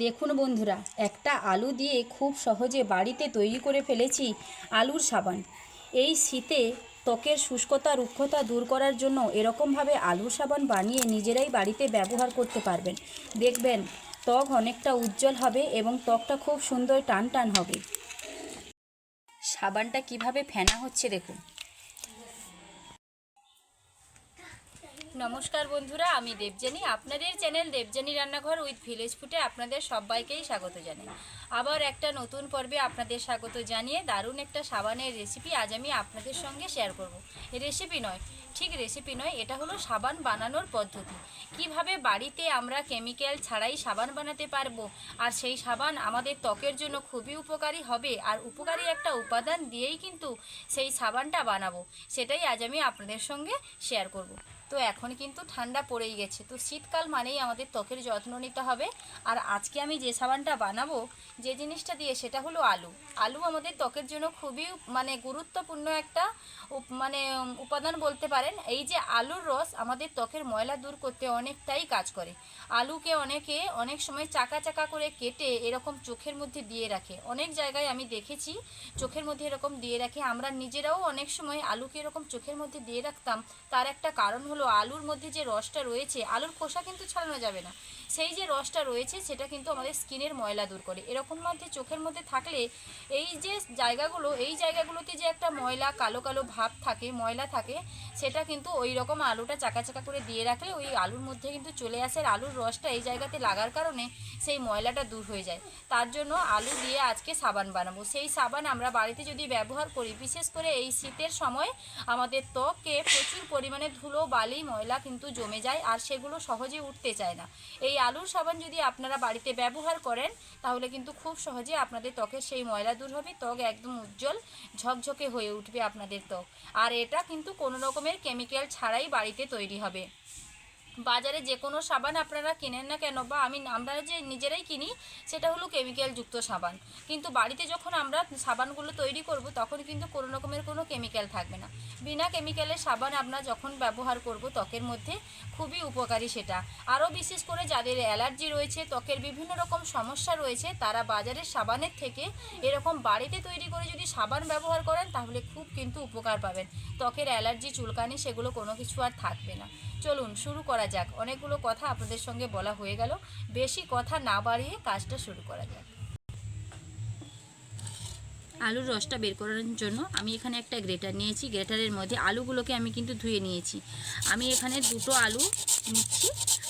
দেখুন বন্ধুরা, একটা আলু দিয়ে খুব সহজে বাড়িতে তৈরি করে ফেলেছি আলুর সাবান। এই শীতে ত্বকের শুষ্কতা, রুক্ষতা দূর করার জন্য এরকমভাবে আলুর সাবান বানিয়ে নিজেরাই বাড়িতে ব্যবহার করতে পারবেন। দেখবেন, ত্বক অনেকটা উজ্জ্বল হবে এবং ত্বকটা খুব সুন্দর টান টান হবে। সাবানটা কীভাবে ফেনা হচ্ছে দেখুন। নমস্কার বন্ধুরা, আমি দেবজানি আপনাদের চ্যানেল দেবজানি রান্নাঘর উইথ ভিলেজ ফুটে আপনাদের সবাইকেই স্বাগত জানাই। আবার একটা নতুন পর্বে আপনাদের স্বাগত জানিয়ে দারুণ একটা সাবানের রেসিপি আজ আমি আপনাদের সঙ্গে শেয়ার করব। রেসিপি নয়, ঠিক রেসিপি নয়, এটা হলো সাবান বানানোর পদ্ধতি। কীভাবে বাড়িতে আমরা কেমিক্যাল ছাড়াই সাবান বানাতে পারব, আর সেই সাবান আমাদের ত্বকের জন্য খুবই উপকারী হবে, আর উপকারী একটা উপাদান দিয়েই কিন্তু সেই সাবানটা বানাবো, সেটাই আজ আমি আপনাদের সঙ্গে শেয়ার করব। তো এখন কিন্তু ঠান্ডা পড়েই গেছে। তো শীতকাল মানেই আমাদের ত্বকের যত্ন নিতে হবে। আর আজকে আমি যে সাবানটা বানাবো, যে জিনিসটা দিয়ে, সেটা হলো আলু। আলু আমাদের ত্বকের জন্য খুবই মানে গুরুত্বপূর্ণ একটা মানে উপাদান বলতে পারেন। এই যে আলুর রস আমাদের ত্বকের ময়লা দূর করতে অনেকটাই কাজ করে। আলুকে অনেকে অনেক সময় চাকা চাকা করে কেটে এরকম চোখের মধ্যে দিয়ে রাখে। অনেক জায়গায় আমি দেখেছি, চোখের মধ্যে এরকম দিয়ে রাখে। আমরা নিজেরাও অনেক সময় আলুকে এরকম চোখের মধ্যে দিয়ে রাখতাম। তার একটা কারণ হলো আলুর মধ্যে যে রসটা রয়েছে, আলুর খোসা কিন্তু ছাড়ানো যাবে না। সেই যে রসটা রয়েছে, সেটা কিন্তু আমাদের স্কিনের ময়লা দূর করে। এরকম মধ্যে চোখের মধ্যে থাকলে এই যে জায়গাগুলো, এই জায়গাগুলোতে যে একটা ময়লা, কালো কালো ভাব থাকে, ময়লা থাকে, সেটা কিন্তু ওই রকম আলুটা চাকা চাকা করে দিয়ে রাখলে ওই আলুর মধ্যে কিন্তু চলে আসে আর আলুর রসটা এই জায়গাতে লাগার কারণে সেই ময়লাটা দূর হয়ে যায়। তার জন্য আলু দিয়ে আজকে সাবান বানাবো। সেই সাবান আমরা বাড়িতে যদি ব্যবহার করি, বিশেষ করে এই শীতের সময় আমাদের ত্বকে প্রচুর পরিমাণে ধুলো, বালি ময়লা কিন্তু জমে যায় আর সেগুলো সহজে উঠতে চায় না। এই আলুর সাবান যদি আপনারা বাড়িতে ব্যবহার করেন, তাহলে কিন্তু খুব সহজে আপনাদের ত্বকের সেই ময়লা দূর হবে, ত্বক একদম উজ্জ্বল, ঝকঝকে হয়ে উঠবে আপনাদের ত্বক। আর এটা কিন্তু কোনো রকমের কেমিক্যাল ছাড়াই বাড়িতে তৈরি হবে। বাজারে যে কোনো সাবান আপনারা কেনেন না কেন বা আমি আমরা যে নিজেরাই কিনি, সেটা হলো কেমিক্যালযুক্ত সাবান। কিন্তু বাড়িতে যখন আমরা সাবানগুলো তৈরি করব, তখন কিন্তু কোনো রকমের কোনো কেমিক্যাল থাকবে না। বিনা কেমিক্যালের সাবান আমরা যখন ব্যবহার করব, ত্বকের মধ্যে খুবই উপকারী সেটা। আরও বিশেষ করে যাদের অ্যালার্জি রয়েছে, ত্বকের বিভিন্ন রকম সমস্যা রয়েছে, তারা বাজারের সাবানের থেকে এরকম বাড়িতে তৈরি করে যদি সাবান ব্যবহার করেন, তাহলে খুব কিন্তু উপকার পাবেন। ত্বকের অ্যালার্জি চুলকানি, সেগুলো কোনো কিছু আর থাকবে না। চলুন শুরু করা যাক। অনেকগুলো কথা আপনাদের সঙ্গে বলা হয়ে গেল। বেশি কথা না বাড়িয়ে কাজটা শুরু করা যাক। আলুর রসটা বের করার জন্য আমি এখানে একটা গ্রেটার নিয়েছি। গ্রেটারের মধ্যে আলুগুলোকে আমি কিন্তু ধুয়ে নিয়েছি। আমি এখানে দুটো আলু নিচ্ছি।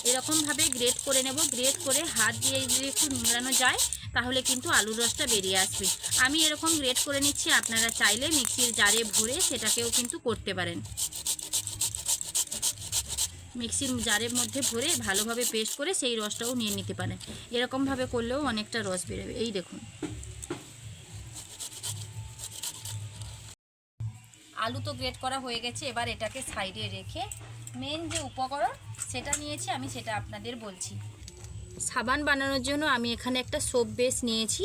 এরকমভাবে গ্রেট করে নেব। গ্রেট করে হাত দিয়ে যদি একটু নিংড়ানো যায়, তাহলে কিন্তু আলুর রসটা বেরিয়ে আসবে। আমি এরকম গ্রেট করে নিচ্ছি। আপনারা চাইলে মিক্সির জারে ভরে সেটাকেও কিন্তু করতে পারেন। মিক্সির জারের মধ্যে ভরে ভালোভাবে পেস্ট করে সেই রসটাও নিয়ে নিতে পারেন। এরকমভাবে করলেও অনেকটা রস বেরোবে। এই দেখুন। আলু তো গ্রেট করা হয়ে গেছে, এবার এটাকে সাইডে রেখে মেন যে উপকরণ, সেটা নিয়েছি আমি, সেটা আপনাদের বলছি। সাবান বানানোর জন্য আমি এখানে একটা সোপ বেস নিয়েছি।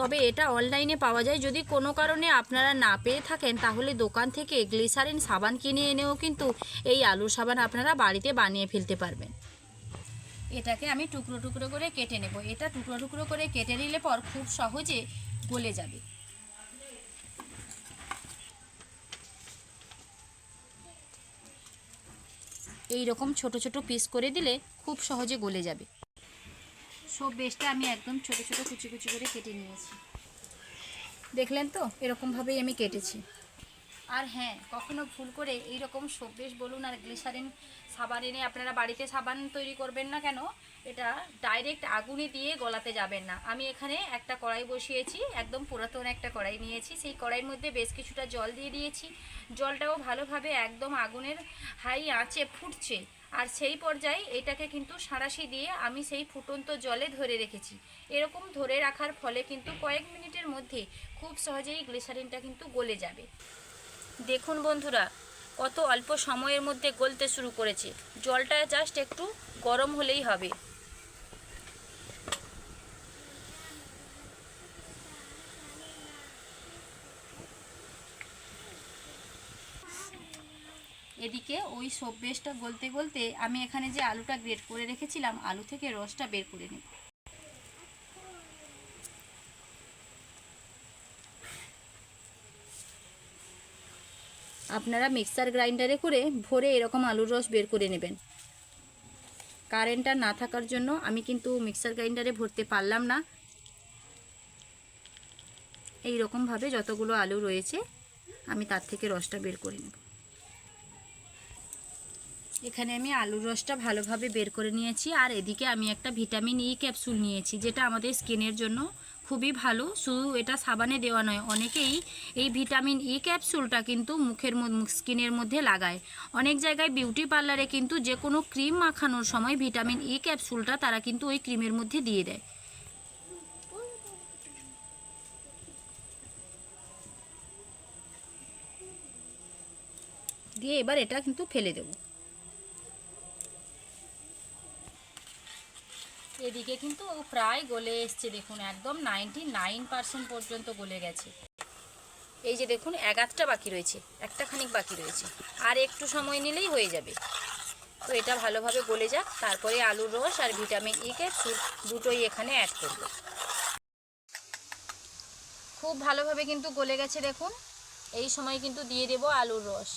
তবে এটা অনলাইনে পাওয়া যায়। যদি কোনো কারণে আপনারা না পেয়ে থাকেন, তাহলে দোকান থেকে গ্লিসারিন সাবান কিনে এনেও কিন্তু এই আলুর সাবান আপনারা বাড়িতে বানিয়ে ফেলতে পারবেন। এটাকে আমি টুকরো টুকরো করে কেটে নেব। এটা টুকরো টুকরো করে কেটে নিলে পর খুব সহজে গলে যাবে। এই রকম ছোট ছোট পিস করে দিলে খুব সহজে গলে যাবে। সব বেশটা আমি একদম ছোট ছোট কুচি কুচি করে কেটে নিয়েছি। দেখলেন তো? এরকমভাবেই আমি কেটেছি। আর হ্যাঁ কখনো ভুল করে এই রকম সব্বেশ বলুন আর গ্লিসারিন সাবান এনে আপনারা বাড়িতে সাবান তৈরি করবেন না কেন? এটা ডাইরেক্ট আগুনে দিয়ে গলাতে যাবেন না। আমি এখানে একটা কড়াই বসিয়েছি, একদম পুরাতন একটা কড়াই নিয়েছি। সেই কড়াইয়ের মধ্যে বেশ কিছুটা জল দিয়ে দিয়েছি। জলটাও ভালোভাবে একদম আগুনের হাই আঁচে ফুটছে। আর সেই পর্যায়ে এটাকে কিন্তু সাঁড়াশি দিয়ে আমি সেই ফুটন্ত জলে ধরে রেখেছি। এরকম ধরে রাখার ফলে কিন্তু কয়েক মিনিটের মধ্যে খুব সহজেই গ্লিসারিনটা কিন্তু গলে যাবে। দেখুন বন্ধুরা, কত অল্প সময়ের মধ্যে গলতে শুরু করেছে। জলটা জাস্ট একটু গরম হলেই হবে। এদিকে ওই সব বেশটা গলতে গলতে আমি এখানে যে আলুটা গ্রেট করে রেখেছিলাম, আলু থেকে রসটা বের করে নেব। আপনারা মিক্সার গ্রাইন্ডারে করে ভরে এরকম আলুর রস বের করে নেবেন। কারেন্টটা না থাকার জন্য আমি কিন্তু মিক্সার গ্রাইন্ডারে ভরতে পারলাম না। এই রকমভাবে যতগুলো আলু রয়েছে, আমি তার থেকে রসটা বের করে নেব। এখানে আমি আলুর রসটা ভালোভাবে বের করে নিয়েছি, আর এদিকে আমি একটা ভিটামিন ই ক্যাপসুল নিয়েছি, যেটা আমাদের স্কিনের জন্য খুবই ভালো। শুধু এটা সাবানে দেওয়া নয়, অনেকেই এই ভিটামিন ই ক্যাপসুলটা কিন্তু মুখের স্কিনের মধ্যে লাগায়। অনেক জায়গায় বিউটি পার্লারে কিন্তু যে কোনো ক্রিম মাখানোর সময় ভিটামিন ই ক্যাপসুলটা তারা কিন্তু ওই ক্রিমের মধ্যে দিয়ে দেয়। দিয়ে এবার এটা কিন্তু ফেলে দেবো। এদিকে কিন্তু প্রায় গলে এসছে, দেখুন, একদম নাইনটি নাইন পার্সেন্ট পর্যন্ত গলে গেছে। এই যে দেখুন আধটা বাকি রয়েছে একটা খানিক বাকি রয়েছে। আর একটু সময় নিলেই হয়ে যাবে। তো এটা ভালোভাবে গলে যাক, তারপরে আলুর রস আর ভিটামিন ই ক্যাপসুল দুটোই এখানে অ্যাড করব। খুব ভালোভাবে কিন্তু গলে গেছে, দেখুন। এই সময় কিন্তু দিয়ে দেব আলুর রস।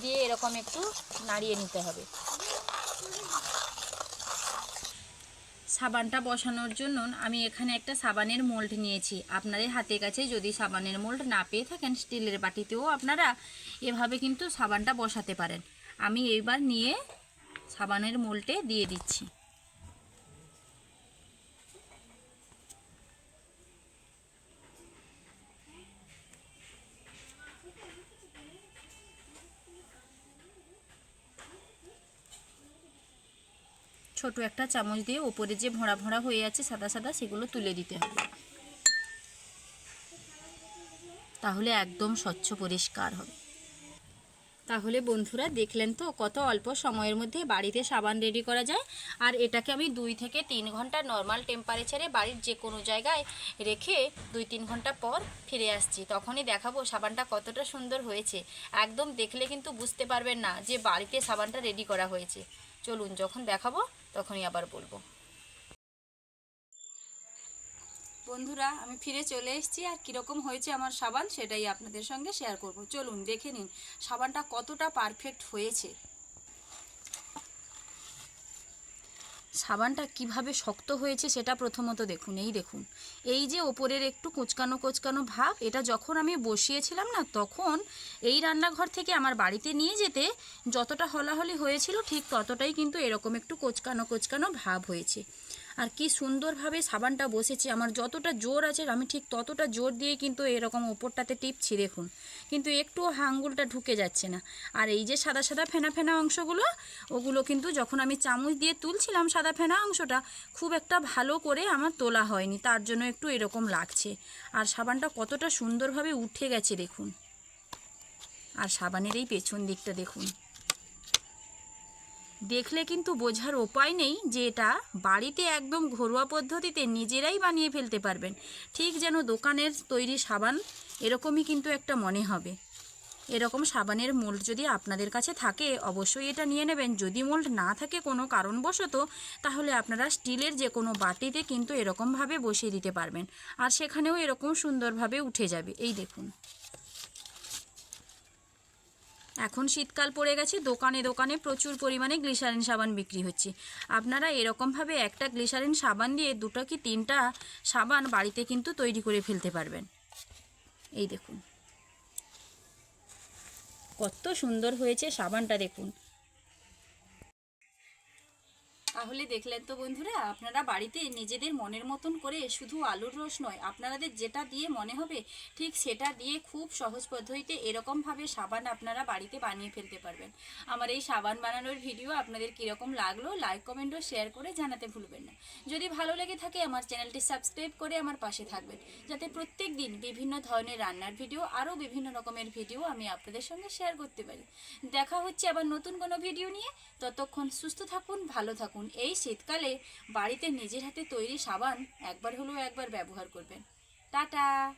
দিয়ে এরকম একটু নাড়িয়ে নিতে হবে। সাবানটা বসানোর জন্য আমি এখানে একটা সাবানের মোল্ড নিয়েছি। আপনাদের হাতে কাছে যদি সাবানের মোল্ড না পেয়ে থাকেন, স্টিলের বাটিতেও আপনারা এভাবে কিন্তু সাবানটা বসাতে পারেন। আমি এইবার নিয়ে সাবানের মোল্ডে দিয়ে দিচ্ছি। ছোট একটা চামচ দিয়ে ওপরে যে ভরা ভরা হয়ে আছে সাদা সাদা, সেগুলো তুলে দিতে হবে। তাহলে একদম স্বচ্ছ পরিষ্কার হবে। তাহলে বন্ধুরা দেখলেন তো কত অল্প সময়ের মধ্যে বাড়িতে সাবান রেডি করা যায়। আর এটাকে আমি দুই থেকে তিন ঘণ্টা নর্মাল টেম্পারেচারে বাড়ির যে কোনো জায়গায় রেখে দুই তিন ঘণ্টা পর ফিরে আসছি। তখনই দেখাবো সাবানটা কতটা সুন্দর হয়েছে। একদম দেখলে কিন্তু বুঝতে পারবেন না যে বাড়িতে সাবানটা রেডি করা হয়েছে। চলুন যখন দেখাবো তখনই আবার বলব। বন্ধুরা, আমি ফিরে চলে এসেছি আর কীরকম হয়েছে আমার সাবান সেটাই আপনাদের সঙ্গে শেয়ার করব। চলুন, দেখে নিন সাবানটা কতটা পারফেক্ট হয়েছে। সাবানটা কীভাবে শক্ত হয়েছে সেটা প্রথমত দেখুন, এই দেখুন। এই যে ওপরের একটু কোচকানো কোচকানো ভাব, এটা যখন আমি বসিয়েছিলাম না, তখন এই রান্নাঘর থেকে আমার বাড়িতে নিয়ে যেতে যতটা হলাহলি হয়েছিল, ঠিক ততটাই কিন্তু এরকম একটু কোচকানো কোচকানো ভাব হয়েছে। আর কি সুন্দরভাবে সাবানটা বসেছে। আমার যতটা জোর আছে, আমি ঠিক ততটা জোর দিয়ে কিন্তু এরকম ওপরটাতে টিপছি, দেখুন। কিন্তু একটুও হাঙ্গুলটা ঢুকে যাচ্ছে না। আর এই যে সাদা সাদা ফেনা ফেনা অংশগুলো, ওগুলো কিন্তু যখন আমি চামচ দিয়ে তুলছিলাম সাদা ফেনা অংশটা, খুব একটা ভালো করে আমার তোলা হয়নি। তার জন্য একটু এরকম লাগছে। আর সাবানটা কতটা সুন্দরভাবে উঠে গেছে, দেখুন। আর সাবানের এই পেছন দিকটা, দেখুন। দেখলে কিন্তু বোঝার উপায় নেই যে এটা বাড়িতে একদম ঘরোয়া পদ্ধতিতে নিজেরাই বানিয়ে ফেলতে পারবেন। ঠিক যেন দোকানের তৈরি সাবান এরকমই কিন্তু একটা মনে হবে। এরকম সাবানের মোল্ড যদি আপনাদের কাছে থাকে, অবশ্যই এটা নিয়ে নেবেন। যদি মোল্ড না থাকে কোনো কারণবশত, তাহলে আপনারা স্টিলের যে কোনো বাটিতে কিন্তু এরকমভাবে বসিয়ে দিতে পারবেন। আর সেখানেও এরকম সুন্দরভাবে উঠে যাবে। এই দেখুন। এখন শীতকাল পড়ে গেছে, দোকানে দোকানে প্রচুর পরিমাণে গ্লিসারিন সাবান বিক্রি হচ্ছে। আপনারা এরকমভাবে একটা গ্লিসারিন সাবান দিয়ে দুটো কি তিনটা সাবান বাড়িতে কিন্তু তৈরি করে ফেলতে পারবেন। এই দেখুন। কত সুন্দর হয়েছে সাবানটা দেখুন। তাহলে দেখলেন তো বন্ধুরা, আপনারা বাড়িতে নিজেদের মনের মতন করে শুধু আলুর রস নয় আপনাদের যেটা দিয়ে মনে হবে, ঠিক সেটা দিয়ে খুব সহজ পদ্ধতিতে এরকমভাবে সাবান আপনারা বাড়িতে বানিয়ে ফেলতে পারবেন। আমার এই সাবান বানানোর ভিডিও আপনাদের কীরকম লাগল লাইক কমেন্ট ও শেয়ার করে জানাতে ভুলবেন না। যদি ভালো লেগে থাকে, আমার চ্যানেলটি সাবস্ক্রাইব করে আমার পাশে থাকবেন। যাতে প্রত্যেক দিন বিভিন্ন ধরনের রান্নার ভিডিও, আরও বিভিন্ন রকমের ভিডিও আমি আপনাদের সঙ্গে শেয়ার করতে পারি। দেখা হচ্ছে আবার নতুন কোনো ভিডিও নিয়ে। ততক্ষণ সুস্থ থাকুন, ভালো থাকুন। এই শীতকালে বাড়িতে নিজের হাতে তৈরি সাবান একবার হলেও একবার ব্যবহার করবেন। টাটা!